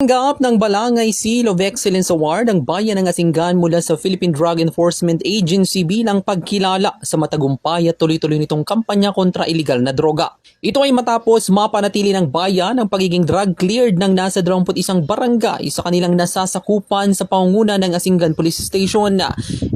Tanggap ng Balangay Seal of Excellence Award ang bayan ng Asinggan mula sa Philippine Drug Enforcement Agency bilang pagkilala sa matagumpay at tuloy-tuloy nitong kampanya kontra iligal na droga. Ito ay matapos mapanatili ng bayan ang pagiging drug cleared ng nasa 21 barangay sa kanilang nasasakupan sa pangunguna ng Asinggan Police Station.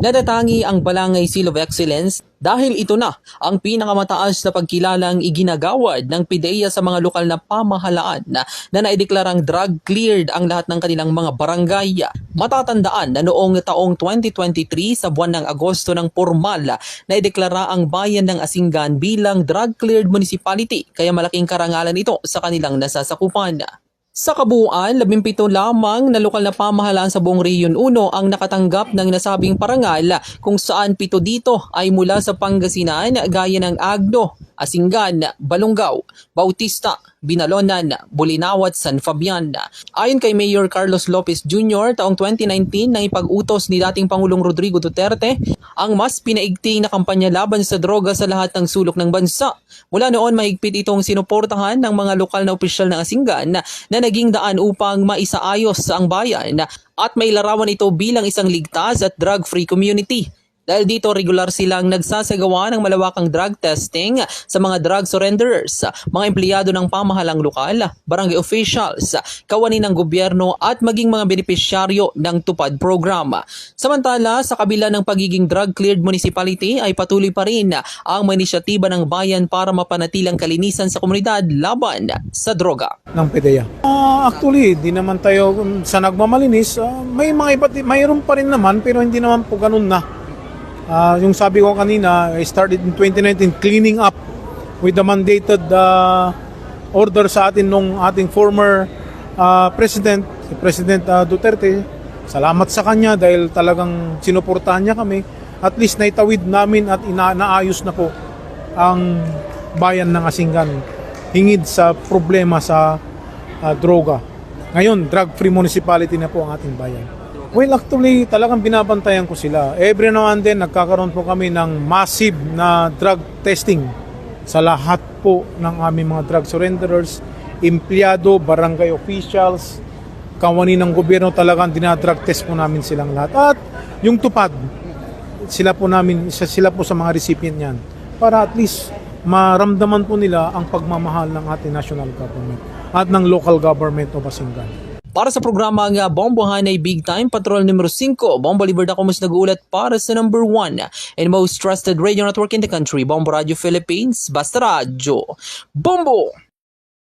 Natatangi ang Balangay Seal of Excellence dahil ito na ang pinakamataas na pagkilalang iginagawad ng PIDEA sa mga lokal na pamahalaan na, na naideklarang drug cleared ang lahat ng kanilang mga barangay. Matatandaan na noong taong 2023 sa buwan ng Agosto ng formal na ideklara ang bayan ng Asinggan bilang drug cleared municipality kaya malaking karangalan ito sa kanilang nasasakupan. Sa kabuuan, 17 lamang na lokal na pamahalaan sa buong Region 1 ang nakatanggap ng nasabing parangal kung saan pito dito ay mula sa Pangasinan gaya ng Agno, Asinggan, Balungaw, Bautista, Binalonan, Bulinaw at San Fabian. Ayon kay Mayor Carlos Lopez Jr., taong 2019 nang ipag-utos ni dating Pangulong Rodrigo Duterte ang mas pinaigting na kampanya laban sa droga sa lahat ng sulok ng bansa. Mula noon, mahigpit itong sinuportahan ng mga lokal na opisyal ng Asinggan na naging daan upang maisaayos ang bayan at may larawan ito bilang isang ligtas at drug-free community. Dahil dito regular silang nagsasagawa ng malawakang drug testing sa mga drug surrenderers, mga empleyado ng pamahalang lokal, barangay officials, kawani ng gobyerno at maging mga benepisyaryo ng tupad program. Samantala, sa kabila ng pagiging drug-cleared municipality ay patuloy pa rin ang inisyatiba ng bayan para mapanatilang kalinisan sa komunidad laban sa droga. ng PDEA. Ah, actually, di naman tayo um, sa nagmamalinis. ah, may mga iba't mayroon pa rin naman pero hindi naman po ganun na. Ah, yung sabi ko kanina, I started in 2019 cleaning up with the mandated ah, order sa atin nung ating former ah, president, si President ah, Duterte. Salamat sa kanya dahil talagang sinuportahan niya kami. At least naitawid namin at ina- naayos na po ang bayan ng Asinggan hingid sa problema sa ah, droga. Ngayon, drug-free municipality na po ang ating bayan. Well, actually, talagang binabantayan ko sila. Every now and then, nagkakaroon po kami ng massive na drug testing sa lahat po ng aming mga drug surrenderers, empleyado, barangay officials, kawani ng gobyerno talagang dinadrug test po namin silang lahat. At yung tupad, sila po namin, sila po sa mga recipient niyan para at least maramdaman po nila ang pagmamahal ng ating national government at ng local government of Basingan. Para sa programa nga Bombohan ay Big Time Patrol numero 5, Bombo Libertad Kumus nag-uulat para sa number 1 and most trusted radio network in the country, Bombo Radio Philippines, Basta Radio. Bombo!